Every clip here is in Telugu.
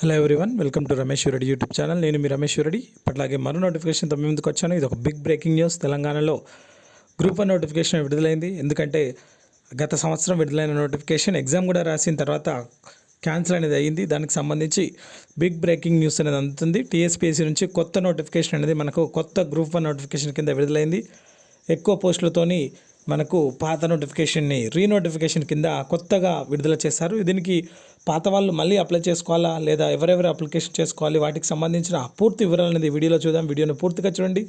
Hello everyone welcome to Ramesh Reddy YouTube channel నేను మీ రమేష్ రెడ్డి ఇప్పటిలాగే మరో నోటిఫికేషన్తో మీ ముందుకు వచ్చాను. ఇది ఒక బిగ్ బ్రేకింగ్ న్యూస్ తెలంగాణలో గ్రూప్ వన్ నోటిఫికేషన్ విడుదలైంది. ఎందుకంటే గత సంవత్సరం విడుదలైన నోటిఫికేషన్ ఎగ్జామ్ కూడా రాసిన తర్వాత క్యాన్సిల్ అనేది అయ్యింది. దానికి సంబంధించి బిగ్ బ్రేకింగ్ న్యూస్ అనేది అందుతుంది. టీఎస్పీఎస్సీ నుంచి కొత్త నోటిఫికేషన్ అనేది మనకు కొత్త గ్రూప్ వన్ నోటిఫికేషన్ కింద విడుదలైంది. ఎక్కువ పోస్టులతోని మనకు పాత నోటిఫికేషన్ని రీనోటిఫికేషన్ కింద కొత్తగా విడుదల చేశారు. దీనికి పాత వాళ్ళు మళ్ళీ అప్లై చేసుకోవాలా? లేదా ఎవరెవరు అప్లికేషన్ చేసుకోవాలి? వాటికి సంబంధించిన పూర్తి వివరాలు అనేది వీడియోలో చూద్దాం. వీడియోని పూర్తిగా చూడండి.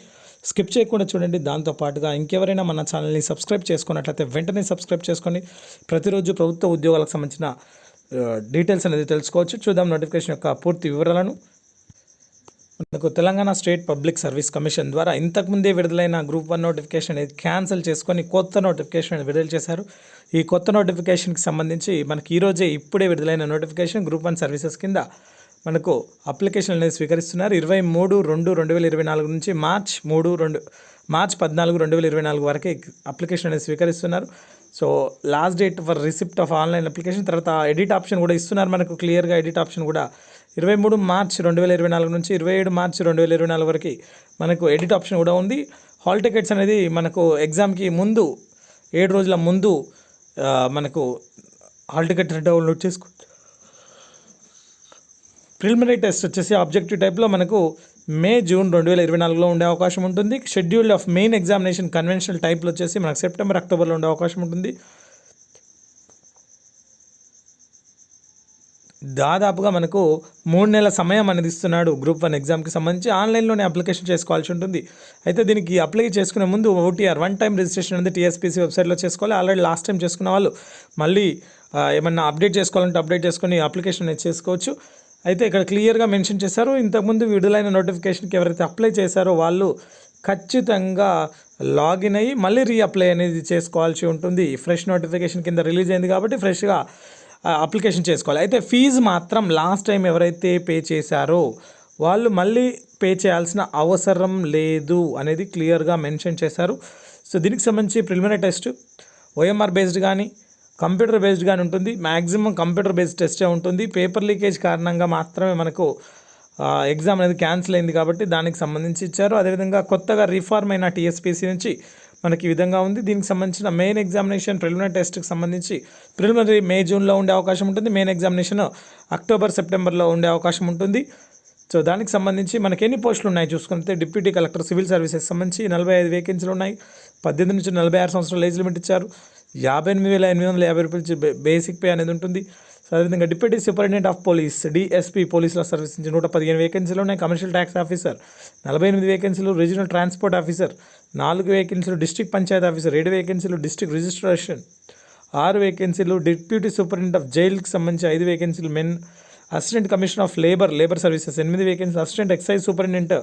స్కిప్ చేయకుండా చూడండి. దాంతో పాటుగా ఇంకెవరైనా మన ఛానల్ని సబ్స్క్రైబ్ చేసుకున్నట్లయితే వెంటనే సబ్స్క్రైబ్ చేసుకొని ప్రతిరోజు ప్రభుత్వ ఉద్యోగాలకు సంబంధించిన డీటెయిల్స్ అనేది తెలుసుకోవచ్చు. చూద్దాం. నోటిఫికేషన్ యొక్క పూర్తి వివరాలను మనకు Telangana state public service commission ద్వారా ఇంతకుముందే విడుదలైన గ్రూప్ వన్ నోటిఫికేషన్ అనేది క్యాన్సిల్ చేసుకొని కొత్త నోటిఫికేషన్ విడుదల చేశారు. ఈ కొత్త నోటిఫికేషన్కి సంబంధించి మనకి ఈరోజే ఇప్పుడే విడుదలైన నోటిఫికేషన్ గ్రూప్ వన్ సర్వీసెస్ కింద మనకు అప్లికేషన్ అనేది స్వీకరిస్తున్నారు. ఇరవై మూడు రెండు రెండు వేల ఇరవై నాలుగు నుంచి మార్చ్ మూడు రెండు మార్చ్ పద్నాలుగు రెండు వేల ఇరవై నాలుగు వరకే అప్లికేషన్ అనేది స్వీకరిస్తున్నారు. So last date for receipt of online application తర్వాత ఎడిట్ ఆప్షన్ కూడా ఇస్తున్నారు. మనకు క్లియర్గా ఎడిట్ ఆప్షన్ కూడా ఇరవై మూడు మార్చ్ రెండు వేల ఇరవై నాలుగు నుంచి ఇరవై ఏడు మార్చ్ రెండు వేల ఇరవై నాలుగు వరకు మనకు ఎడిట్ ఆప్షన్ కూడా ఉంది. హాల్ టికెట్స్ అనేది మనకు ఎగ్జామ్కి ముందు ఏడు రోజుల ముందు మనకు హాల్ టికెట్ డౌన్లోడ్ చేసుకో ప్రిలిమినరీ టెస్ట్ వచ్చేసి ఆబ్జెక్టివ్ టైప్లో మనకు మే జూన్ రెండు వేల ఇరవై నాలుగులో ఉండే అవకాశం ఉంటుంది. Schedule of main examination conventional టైప్లో వచ్చేసి మనకు సెప్టెంబర్ అక్టోబర్లో ఉండే అవకాశం ఉంటుంది. దాదాపుగా మనకు మూడు నెలల సమయం అనేది ఇస్తున్నాడు గ్రూప్ వన్ ఎగ్జామ్కి సంబంధించి ఆన్లైన్లోనే అప్లికేషన్ చేసుకోవాల్సి ఉంటుంది. అయితే దీనికి అప్లై చేసుకునే ముందు ఓటీఆర్ వన్ టైం రిజిస్ట్రేషన్ అనేది టీఎస్పీసీ వెబ్సైట్లో చేసుకోవాలి. ఆల్రెడీ లాస్ట్ టైం చేసుకున్న వాళ్ళు మళ్ళీ ఏమన్నా అప్డేట్ చేసుకోవాలంటే అప్డేట్ చేసుకొని అప్లికేషన్ అనేది చేసుకోవచ్చు. అయితే ఇక్కడ క్లియర్గా మెన్షన్ చేశారు. ఇంతకుముందు విడుదలైన నోటిఫికేషన్కి ఎవరైతే అప్లై చేశారో వాళ్ళు ఖచ్చితంగా లాగిన్ అయ్యి మళ్ళీ రీఅప్లై అనేది చేసుకోవాల్సి ఉంటుంది. ఫ్రెష్ నోటిఫికేషన్ కింద రిలీజ్ అయింది కాబట్టి ఫ్రెష్గా అప్లికేషన్ చేసుకోవాలి. అయితే ఫీజు మాత్రం లాస్ట్ టైం ఎవరైతే పే చేశారో వాళ్ళు మళ్ళీ పే చేయాల్సిన అవసరం లేదు అనేది క్లియర్గా మెన్షన్ చేశారు. సో దీనికి సంబంధించి ప్రిలిమినరీ టెస్ట్ ఓఎంఆర్ బేస్డ్ కానీ కంప్యూటర్ బేస్డ్ కానీ ఉంటుంది. మ్యాక్సిమం కంప్యూటర్ బేస్డ్ టెస్టే ఉంటుంది. పేపర్ లీకేజ్ కారణంగా మాత్రమే మనకు ఎగ్జామ్ అనేది క్యాన్సిల్ అయింది కాబట్టి దానికి సంబంధించి ఇచ్చారు. అదేవిధంగా కొత్తగా రిఫార్మ్ అయిన టీఎస్పీసీ నుంచి మనకి ఈ విధంగా ఉంది. దీనికి సంబంధించిన మెయిన్ ఎగ్జామినేషన్ ప్రిలిమినరీ టెస్ట్కి సంబంధించి ప్రిలిమినరీ మే జూన్లో ఉండే అవకాశం ఉంటుంది. మెయిన్ ఎగ్జామినేషన్ అక్టోబర్ సెప్టెంబర్లో ఉండే అవకాశం ఉంటుంది. సో దానికి సంబంధించి మనకి ఎన్ని పోస్టులు ఉన్నాయి చూసుకుంటే డిప్యూటీ కలెక్టర్ సివిల్ సర్వీసెస్ సంబంధించి నలభై ఐదు వేకెన్సీలు ఉన్నాయి. పద్దెనిమిది నుంచి నలభై ఆరు సంవత్సరాల ఏజ్ లిమిట్ ఇచ్చారు. యాభై ఎనిమిది వేల ఎనిమిది వందల యాభై రూపాయలు బేసిక్ పే అనేది ఉంటుంది. సో అదేవిధంగా deputy superintendent of police DSP పోలీసుల సర్వీస్ నుంచి నూట పదిహేను వేకెన్సీలు ఉన్నాయి. కమర్షియల్ ట్యాక్స్ ఆఫీసర్ నలభై ఎనిమిది వేకెన్సీలు. రీజనల్ ట్రాన్స్పోర్ట్ ఆఫీసర్ నాలుగు వేకెన్సీలు డిస్ట్రిక్ట్ పంచాయత్ ఆఫీసర్ ఏడు వేకెన్సీలు డిస్ట్రిక్ట్ రిజిస్ట్రేషన్ ఆరు వేకెన్సీలు డిప్యూటీ సూపరింటెండెంట్ ఆఫ్ జైల్కి సంబంధించి ఐదు వేకెన్సీలు men assistant commissioner of labour labour services ఎనిమిది వేకెన్సీ అసిస్టెంట్ ఎక్సైజ్ సూపరింటెండెంట్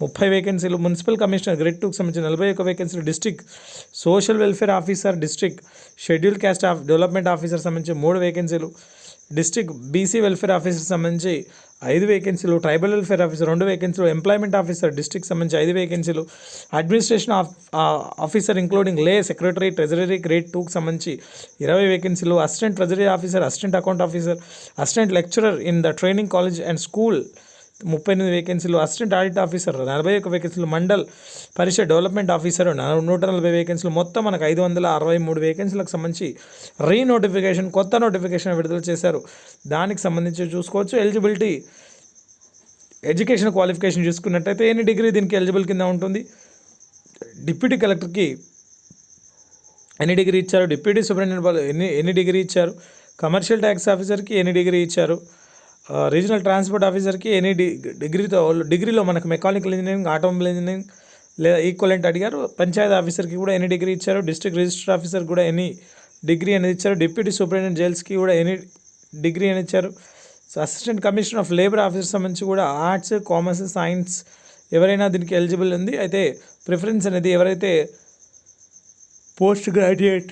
ముప్పై వేకెన్సీలు మున్సిపల్ కమిషనర్ గ్రేడ్ టూకి సంబంధించి నలభై ఒక వేకెన్సీలు district social welfare officer district schedule caste of development officer సంబంధించి మూడు వేకెన్సీలు డిస్ట్రిక్ట్ బీసీ వెల్ఫేర్ ఆఫీసర్ సంబంధించి ఐదు వేకెన్సీలు ట్రైబల్ వెల్ఫేర్ ఆఫీసర్ రెండు వేకెన్సీలు ఎంప్లాయ్మెంట్ ఆఫీసర్ డిస్ట్రిక్ట్ సంబంధించి ఐదు వేకెన్సీలు administration of officer including lay secretary treasury grade టూకి సంబంధించి ఇరవై వేకెన్సీలు assistant treasury officer assistant account officer assistant lecturer in the training college and school ముప్పై ఎనిమిది వేకెన్సీలు అసిస్టెంట్ ఆడిట్ ఆఫీసర్ నలభై ఒక వేకెన్సీలు మండల్ పరిషత్ డెవలప్మెంట్ ఆఫీసర్ నూట నలభై వేకెన్సీలు మొత్తం మనకు ఐదు వందల అరవై మూడు వేకెన్సీలకు సంబంధించి రీ నోటిఫికేషన్ కొత్త నోటిఫికేషన్ విడుదల చేశారు. దానికి సంబంధించి చూసుకోవచ్చు. ఎలిజిబిలిటీ ఎడ్యుకేషన్ క్వాలిఫికేషన్ చూసుకున్నట్టయితే ఎన్ని డిగ్రీ దీనికి ఎలిజిబుల్ కింద ఉంటుంది? డిప్యూటీ కలెక్టర్కి ఎన్ని డిగ్రీ ఇచ్చారు? డిప్యూటీ సూపరింటెండెంట్ ఎన్ని ఎన్ని డిగ్రీ ఇచ్చారు? కమర్షియల్ ట్యాక్స్ ఆఫీసర్కి ఎన్ని డిగ్రీ ఇచ్చారు? రీజనల్ ట్రాన్స్పోర్ట్ ఆఫీసర్కి ఎనీ డి డిగ్రీతో డిగ్రీలో మనకు మెకానికల్ ఇంజనీరింగ్ ఆటోమొబైల్ ఇంజనీరింగ్ లేదా ఈక్వలెంట్ అడిగారు. పంచాయతీ ఆఫీసర్కి కూడా ఎనీ డిగ్రీ ఇచ్చారు. డిస్ట్రిక్ట్ రిజిస్టర్ ఆఫీసర్ కూడా ఎనీ డిగ్రీ అనేది ఇచ్చారు. డిప్యూటీ సూపరింటెండెంట్ జైల్స్కి కూడా ఎనీ డిగ్రీ అని ఇచ్చారు. So assistant commissioner of labour officer సంబంధించి కూడా ఆర్ట్స్ కామర్స్ సైన్స్ ఎవరైనా దీనికి ఎలిజిబుల్ ఉంది. అయితే ప్రిఫరెన్స్ అనేది ఎవరైతే post graduate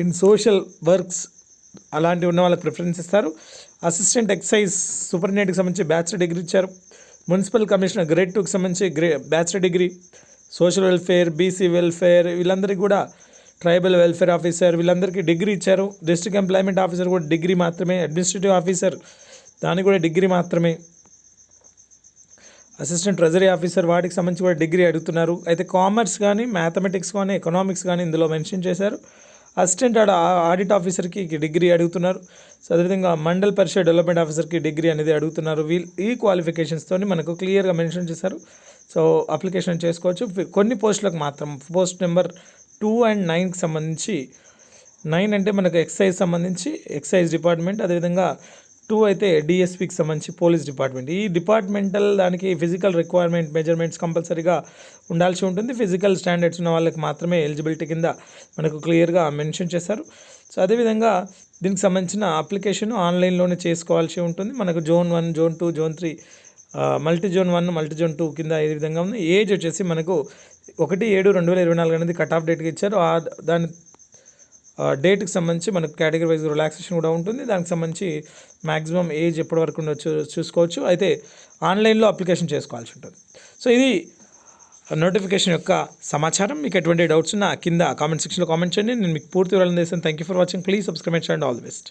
in social works అలాంటివి ఉన్న వాళ్ళకి ప్రిఫరెన్స్ ఇస్తారు. అసిస్టెంట్ ఎక్సైజ్ సూపరింటెండెంట్కి సంబంధించి బ్యాచిలర్ డిగ్రీ ఇచ్చారు. మున్సిపల్ కమిషనర్ గ్రేడ్ టూకి సంబంధించి grey bachelor degree social welfare BC welfare వీళ్ళందరికీ కూడా ట్రైబల్ వెల్ఫేర్ ఆఫీసర్ వీళ్ళందరికీ డిగ్రీ ఇచ్చారు. డిస్ట్రిక్ట్ ఎంప్లాయ్మెంట్ ఆఫీసర్ కూడా డిగ్రీ మాత్రమే అడ్మినిస్ట్రేటివ్ ఆఫీసర్ దానికి కూడా డిగ్రీ మాత్రమే. అసిస్టెంట్ ట్రెజరీ ఆఫీసర్ వాటికి సంబంధించి కూడా డిగ్రీ అడుగుతున్నారు. అయితే కామర్స్ కానీ మ్యాథమెటిక్స్ కానీ ఎకనామిక్స్ కానీ ఇందులో మెన్షన్ చేశారు. అసిస్టెంట్ ఆడ ఆడిట్ ఆఫీసర్కి డిగ్రీ అడుగుతున్నారు. సో అదేవిధంగా మండల్ పరిషత్ డెవలప్మెంట్ ఆఫీసర్కి డిగ్రీ అనేది అడుగుతున్నారు. వీళ్ళు ఈ క్వాలిఫికేషన్స్తో మనకు క్లియర్గా మెన్షన్ చేశారు. సో అప్లికేషన్ చేసుకోవచ్చు. కొన్ని పోస్టులకు మాత్రం పోస్ట్ నెంబర్ టూ అండ్ నైన్కి సంబంధించి నైన్ అంటే మనకు ఎక్సైజ్ సంబంధించి ఎక్సైజ్ డిపార్ట్మెంట్ అదేవిధంగా టూ అయితే డిఎస్పికి సంబంధించి పోలీస్ డిపార్ట్మెంట్. ఈ డిపార్ట్మెంటల్ దానికి ఫిజికల్ రిక్వైర్మెంట్ మెజర్మెంట్స్ కంపల్సరీగా ఉండాల్సి ఉంటుంది. ఫిజికల్ స్టాండర్డ్స్ ఉన్న వాళ్ళకి మాత్రమే ఎలిజిబిలిటీ కింద మనకు క్లియర్గా మెన్షన్ చేశారు. సో అదేవిధంగా దీనికి సంబంధించిన అప్లికేషన్ ఆన్లైన్లోనే చేసుకోవాల్సి ఉంటుంది. మనకు zone one zone two zone three multi zone one multi zone two కింద ఏ విధంగా ఉంది ఏజ్ వచ్చేసి మనకు ఒకటి ఏడు రెండు వేల ఇరవై నాలుగు అనేది కట్ ఆఫ్ డేట్కి ఇచ్చారు. దాని డేట్కి సంబంధించి మనకు కేటగిరీ వైజ్ రిలాక్సేషన్ కూడా ఉంటుంది. దానికి సంబంధించి మ్యాక్సిమం ఏజ్ ఎప్పటి వరకు ఉండొచ్చు చూసుకోవచ్చు. అయితే ఆన్లైన్లో అప్లికేషన్ చేసుకోవాల్సి ఉంటుంది. సో ఇది నోటిఫికేషన్ యొక్క సమాచారం. మీకు ఎటువంటి డౌట్స్ ఉన్నా కింద కామెంట్ సెక్షన్లో కామెంట్ చేయండి. నేను మీకు పూర్తి వివరాలు చేస్తాను thank you for watching please subscribe and all the best